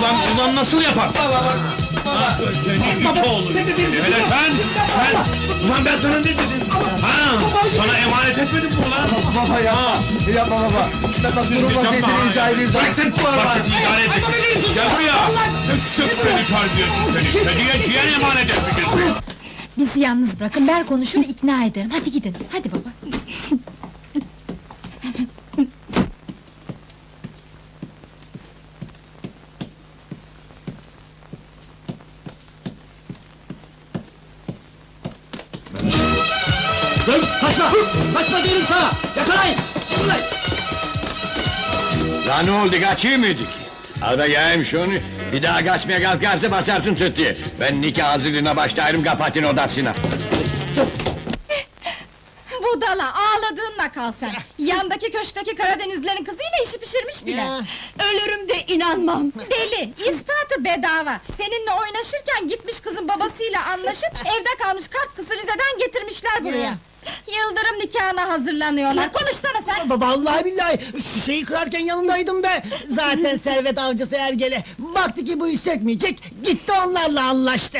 Ulan, ulan nasıl yaparsın? Baba bak. Baba. Senin oğlu. Hele sen, sen. Ulan ben sana ne dedim? Ha, sana emanet etmedim mi ulan? Baba ya. Yapma baba. Ben bak durum vaziyetini izah edeyim. Bırak sen vakit idare et. Gel buraya. Sık seni terbiyesiz seni. Kediye ciğer emanet etmişiz. Bizi yalnız bırakın ben konuşur ikna ederim. Hadi gidin. Hadi baba. Ne oldu kaçıyor muyduk? Al bakayım şunu. Bir daha kaçmaya kalkarsa basarsın tütüye. Ben nikah hazırlığına başlarım kapatın odasına. Budala ağladığınla kal sen. Yandaki köşkteki Karadenizlerin kızıyla işi pişirmiş bile. Ölürüm de inanmam. Deli, ispatı bedava. Seninle oynaşırken gitmiş kızın babasıyla anlaşıp evde kalmış kart kızı Rize'den getirmişler buraya. Yıldırım nikahına hazırlanıyorlar. Konuşsana sen. Baba vallahi billahi şu şeyi kırarken yanındaydım be. Zaten servet avcısı Ergele. Baktı ki bu iş çekmeyecek. Gitti onlarla anlaştı.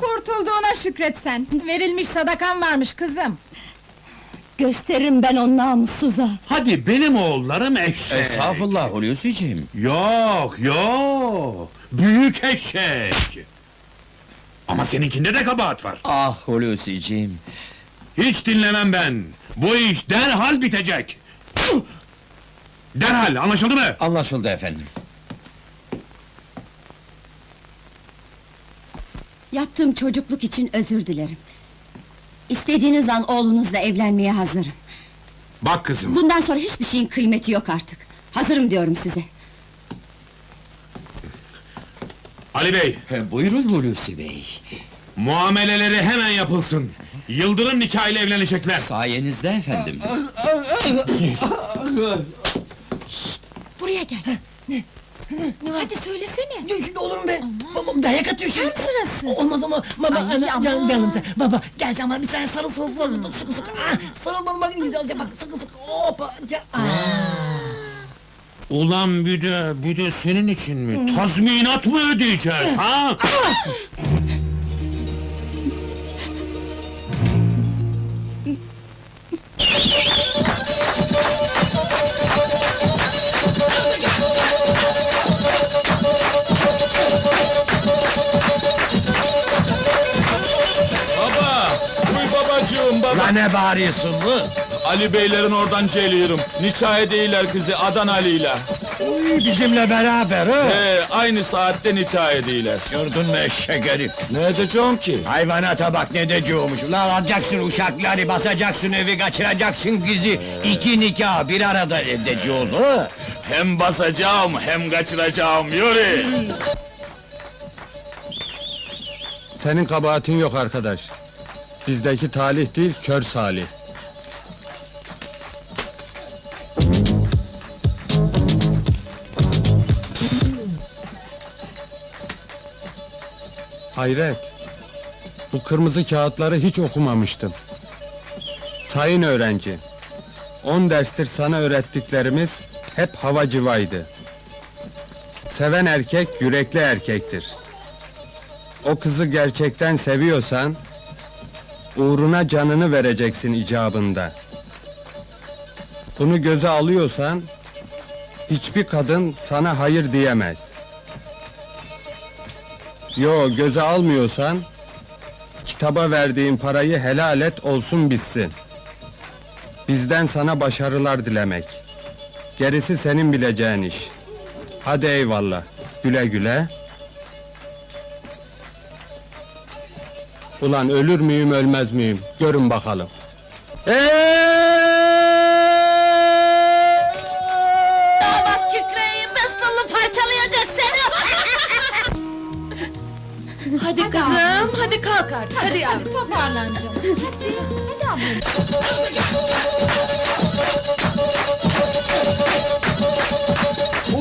Kurtulduğuna şükret sen. Verilmiş sadakan varmış kızım. Gösteririm ben o namussuza. Hadi benim oğullarım eşek. Estağfurullah Hulusi'ciğim. Yok yok. Büyük eşek. Ama seninkinde de kabahat var. Ah Hulusi'ciğim. Hiç dinlemem ben. Bu iş derhal bitecek. Derhal anlaşıldı mı? Anlaşıldı efendim. Yaptığım çocukluk için özür dilerim. İstediğiniz an oğlunuzla evlenmeye hazırım. Bak kızım. Bundan sonra hiçbir şeyin kıymeti yok artık. Hazırım diyorum size. Ali Bey, He, buyurun Hulusi Bey. muameleleri hemen yapılsın. Yıldırım nikahıyla evlenecekler. Sayenizde efendim. Buraya gel. Hadi söylesene. Ya Şimdi olur mu be? Babam dayak atıyor şimdi. Tam sırası. Olmaz ama baba Ay, ana, aman. can, canım sen. Baba gel sen bana bir tane sarıl sarıl sarıl sıkı sıkı. Ah, sarıl bana bak güzelce bak sıkı sıkı. Hoppa. Ah. Ulan bir de, bir de senin için mi? Tazminat mı ödeyeceğiz ha? Ne bağırıyorsun bu? Ali beylerin oradan geliyorum. Nikah değiller kızı Adan Ali'yle. Uy, bizimle beraber ha? He, aynı saatte nikah ediyorlar. Gördün mü eşek herif? Ne edeceğim ki? Hayvanata bak ne diyeceğimiş. Ulan alacaksın uşakları, basacaksın evi, kaçıracaksın kızı. İki nikah bir arada edeceğiz ha? Hem basacağım hem kaçıracağım yürü! Senin kabahatin yok arkadaş. Bizdeki talih değil, kör salih. Hayret. Bu kırmızı kağıtları hiç okumamıştım. Sayın öğrenci. On derstir sana öğrettiklerimiz hep hava cıvaydı. Seven erkek yürekli erkektir. O kızı gerçekten seviyorsan uğruna canını vereceksin icabında. Bunu göze alıyorsan hiçbir kadın sana hayır diyemez. Yo göze almıyorsan kitaba verdiğin parayı helal et olsun bitsin. Bizden sana başarılar dilemek. Gerisi senin bileceğin iş. Hadi eyvallah. Güle güle. Ulan ölür müyüm ölmez miyim? Görün bakalım. Besbelli parçalayacak seni. hadi kızım, hadi kalk artık. Hadi yavrum. Hadi toparlan canım. Hadi. Hadi abla.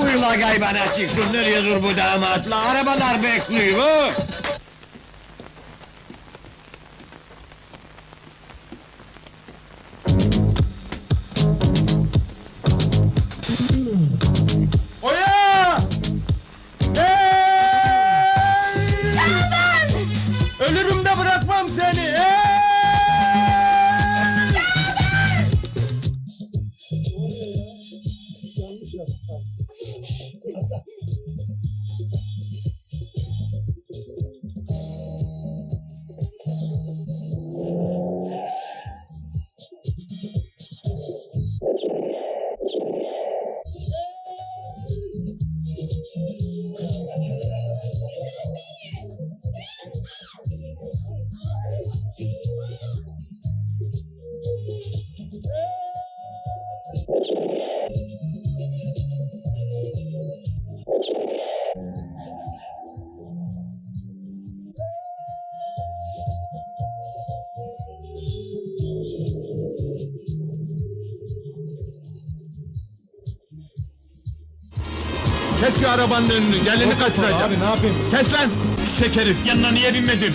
Uyla gaybana çıksın, nereye dur bu damatla? Arabalar bekliyor Kes şu arabanın önünü, gelini kaçıracağım. Abi ne yapayım? Kes lan! Şek herif, yanına niye binmedin?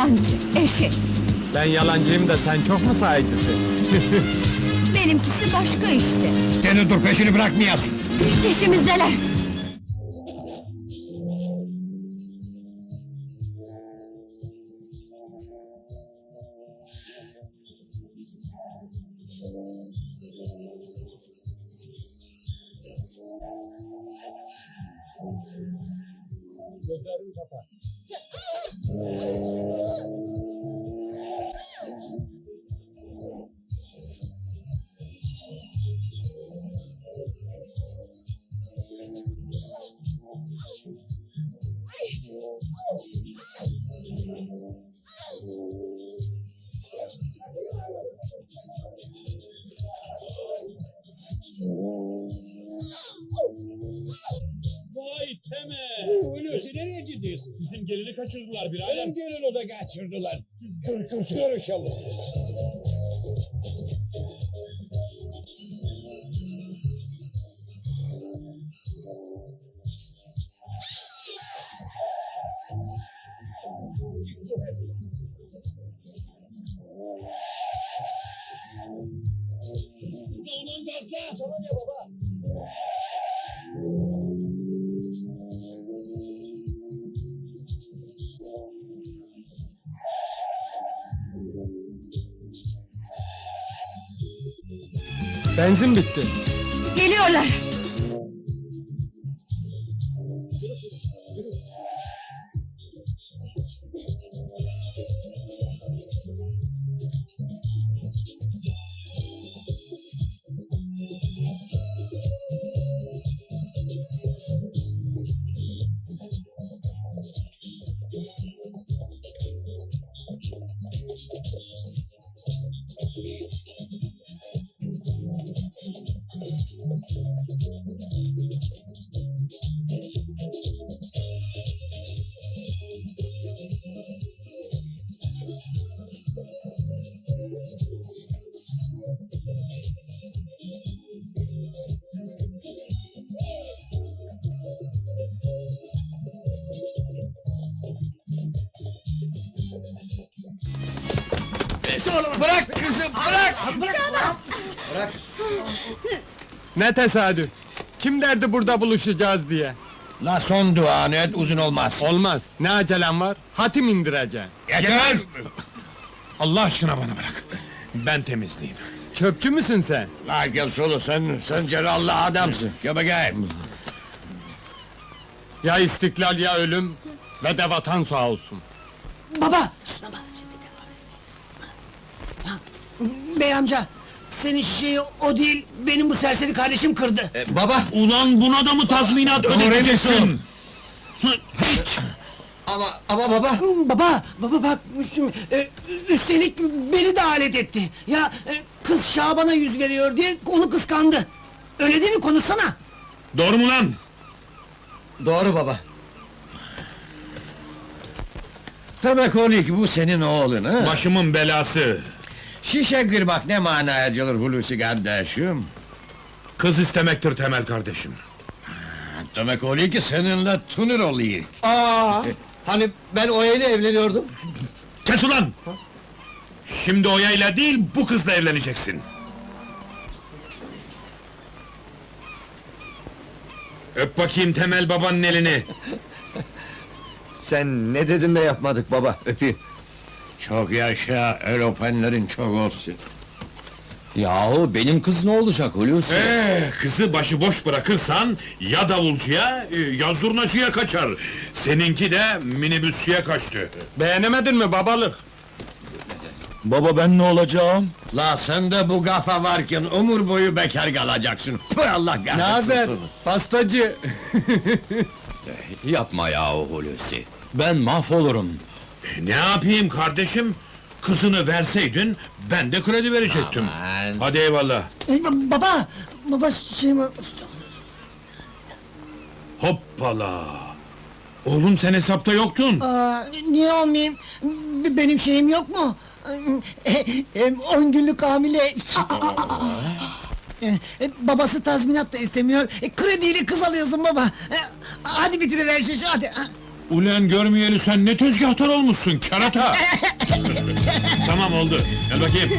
Yalancı, eşek. Ben yalancıyım da sen çok mu sahicisin? Benimkisi başka işte. Seni dur peşini bırakmayasın. Peşimizdeler. Vay Temel! Hulusi nereye gidiyorsun? Bizim gelini kaçırdılar bir alem. Benim gelin o da kaçırdılar. Dur, Görüşelim. Ulan gazla! Tamam ya baba. Benzin bitti. Geliyorlar. Bırak kızım bırak. Ne tesadüf! Kim derdi burada buluşacağız diye? La son duanı et uzun olmaz. Olmaz. Ne acelem var? Hatim indireceğim. Yeter. Allah aşkına bana bırak. Ben temizleyeyim. Çöpçü müsün sen? La gel solu sen, sen celallı adamsın. Gel bakayım. Ya istiklal ya ölüm ve de vatan sağ olsun. Baba! Bey amca, senin şişeyi o değil, benim bu serseri kardeşim kırdı. Baba. Ulan buna da mı tazminat ödeteceksin? Ama, ama baba. Baba, baba bak, e, üstelik beni de alet etti. Ya e, kız Şaban'a yüz veriyor diye onu kıskandı. Öyle değil mi? Konuşsana. Doğru mu lan? Doğru baba. Demek oluyor ki bu senin oğlun ha? Başımın belası. Şişe kırmak ne manaya gelir Hulusi kardeşim? Kız istemektir Temel kardeşim. Demek oluyor ki seninle tunur oluyor. Aa, hani ben Oya ile evleniyordum. Kes ulan! Şimdi Oya'yla değil, bu kızla evleneceksin. Öp bakayım Temel babanın elini. Sen ne dedin de yapmadık baba, öpeyim. Çok yaşa, el öpenlerin çok olsun. Yahu benim kız ne olacak Hulusi? Ee, kızı başıboş bırakırsan ya davulcuya e, ya zurnacıya kaçar. Seninki de minibüsçüye kaçtı. Beğenemedin mi babalık? Baba ben ne olacağım? La sen de bu kafa varken umur boyu bekar kalacaksın. Tüh Allah Ne kahretsin seni. Pastacı. Yapma yahu Hulusi. Ben mahvolurum. E, ne yapayım kardeşim? Kızını verseydin ben de kredi verecektim. Aman. Hadi eyvallah. E, baba, baba şey mi? Hoppala. Oğlum sen hesapta yoktun. Aa, niye olmayayım? B- Benim şeyim yok mu? E, Hem on günlük hamile. E, e, Babası tazminat da istemiyor. E, Krediyle kız alıyorsun baba. E, Hadi bitiriver şu işi hadi. Ulan görmeyeli sen ne tezgahtar olmuşsun kerata. tamam oldu. Gel bakayım.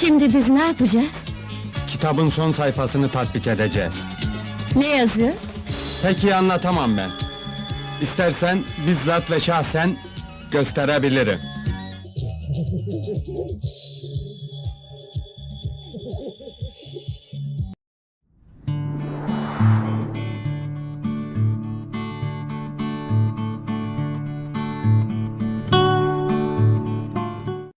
Şimdi biz ne yapacağız? Kitabın son sayfasını tatbik edeceğiz. Ne yazıyor? Peki anlatamam ben. İstersen bizzat ve şahsen gösterebilirim.